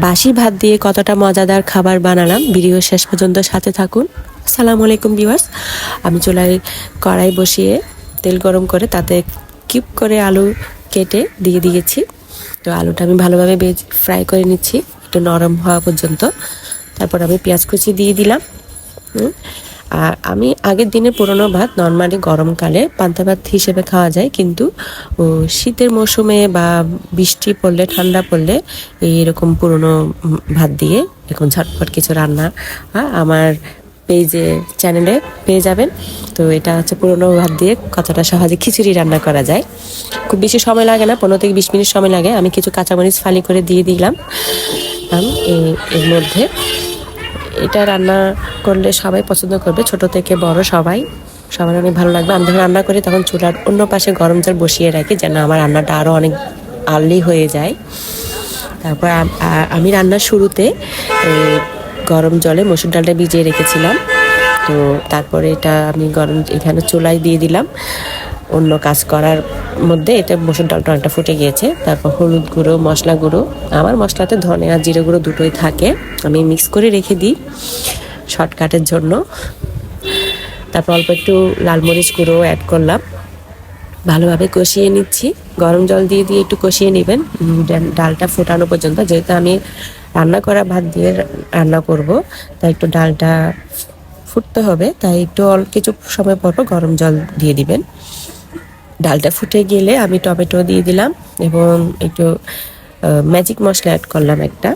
বাসি ভাত দিয়ে কতটা মজাদার খাবার বানালাম, ভিডিও শেষ পর্যন্ত সাথে থাকুন। আসসালামু আলাইকুম ভিউয়ার্স। আমি চুলায় কড়াই বসিয়ে তেল গরম করে তাতে কিউব করে আলু কেটে দিয়ে দিয়েছি। তো আলুটা আমি ভালোভাবে বেজ, ফ্রাই করে নিচ্ছি, একটু নরম হওয়া পর্যন্ত। তারপর আমি পেঁয়াজ কুচি দিয়ে দিলাম। আর আমি আগের দিনে পুরনো ভাত নর্মালি গরমকালে পান্তা ভাত হিসেবে খাওয়া যায়, কিন্তু শীতের মৌসুমে বা বৃষ্টি পড়লে, ঠান্ডা পড়লে এইরকম পুরনো ভাত দিয়ে এখন ঝটপট কিছু রান্না আমার পেজে, চ্যানেলে পেয়ে যাবেন। তো এটা হচ্ছে পুরনো ভাত দিয়ে কতটা সহজে খিচুড়ি রান্না করা যায়। খুব বেশি সময় লাগে না, পনেরো থেকে বিশ মিনিট সময় লাগে। আমি কিছু কাঁচামরিচ ফালি করে দিয়ে দিলাম এর মধ্যে। এটা রান্না করলে সবাই পছন্দ করবে, ছোট থেকে বড় সবাই। সবার অনেক ভালো লাগবে। আমি যখন রান্না করি তখন চুলার অন্য পাশে গরম জল বসিয়ে রাখি যেন আমার রান্নাটা আরও অনেক আর্লি হয়ে যায়। তারপর আমি রান্নার শুরুতে গরম জলে মসুর ডালটা ভিজিয়ে রেখেছিলাম। তো তারপরে এটা আমি গরম এখানে চুলায় দিয়ে দিলাম। অন্য কাজ করার মধ্যে এটা মসুর ডালটা অনেকটা ফুটে গিয়েছে। তারপর হলুদ গুঁড়ো, মশলা গুঁড়ো। আমার মশলাতে ধনে আর জিরে গুঁড়ো দুটোই থাকে। আমি মিক্স করে রেখে দিই শর্টকাটের জন্য। তারপর অল্প একটু লাল মরিচ গুঁড়ো অ্যাড করলাম। ভালোভাবে কষিয়ে নিচ্ছি। গরম জল দিয়ে দিয়ে একটু কষিয়ে নেবেন। ডালটা ফোটানো পর্যন্ত। যেহেতু আমি রান্না করা ভাত দিয়ে রান্না করব, তাই একটু ডালটা ফুটতে হবে। তাই একটু অল্প কিছু সময় পর গরম জল দিয়ে দিবেন। ডালটা ফুটে গেলে আমি টমেটো দিয়ে দিলাম এবং একটু ম্যাজিক মশলা অ্যাড করলাম একটা,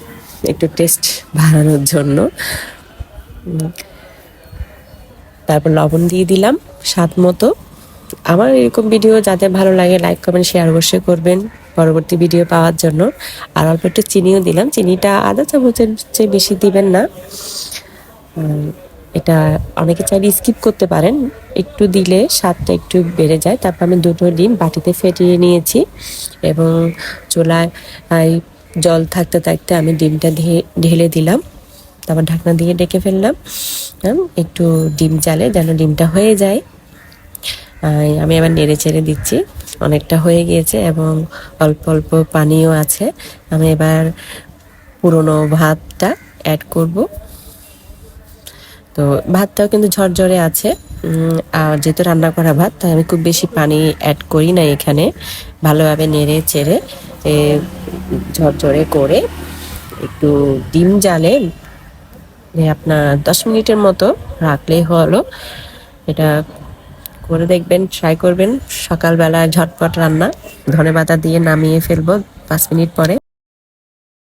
একটু টেস্ট বাড়ানোর জন্য। তারপর লবণ দিয়ে দিলাম স্বাদ মতো। আমার এরকম ভিডিও যাদের ভালো লাগে লাইক কমেন্ট শেয়ার অবশ্যই করবেন পরবর্তী ভিডিও পাওয়ার জন্য। আর অল্প একটু চিনিও দিলাম, চিনিটা আধা চামচের চেয়ে বেশি দিবেন না। এটা অনেকে চাইলে স্কিপ করতে পারেন। একটু দিলে স্বাদটা একটু বেড়ে যায়। তারপর আমি দুটো ডিম বাটিতে ফেটিয়ে নিয়েছি এবং চুলায় জল থাকতে থাকতে আমি ডিমটা ঢেলে দিলাম। তারপর ঢাকনা দিয়ে ডেকে ফেললাম। একটু ডিম জালে যেন ডিমটা হয়ে যায়। আমি আবার নেড়ে চেড়ে দিচ্ছি। অনেকটা হয়ে গিয়েছে এবং অল্প অল্প পানিও আছে। আমি এবার পুরনো ভাতটা অ্যাড করব। তো ভাতটাও কিন্তু ঝরঝরে আছে। আর যেহেতু রান্না করা ভাত, তাই আমি খুব বেশি পানি অ্যাড করি না এখানে। ভালোভাবে নেড়ে চেড়ে ঝরঝরে করে একটু ডিম জালে আপনার দশ মিনিটের মতো রাখলেই হলো। এটা করে দেখবেন ট্রাই করবেন। সকালবেলা ঝটপট রান্না। ধনে পাতা দিয়ে নামিয়ে ফেলব পাঁচ মিনিট পরে।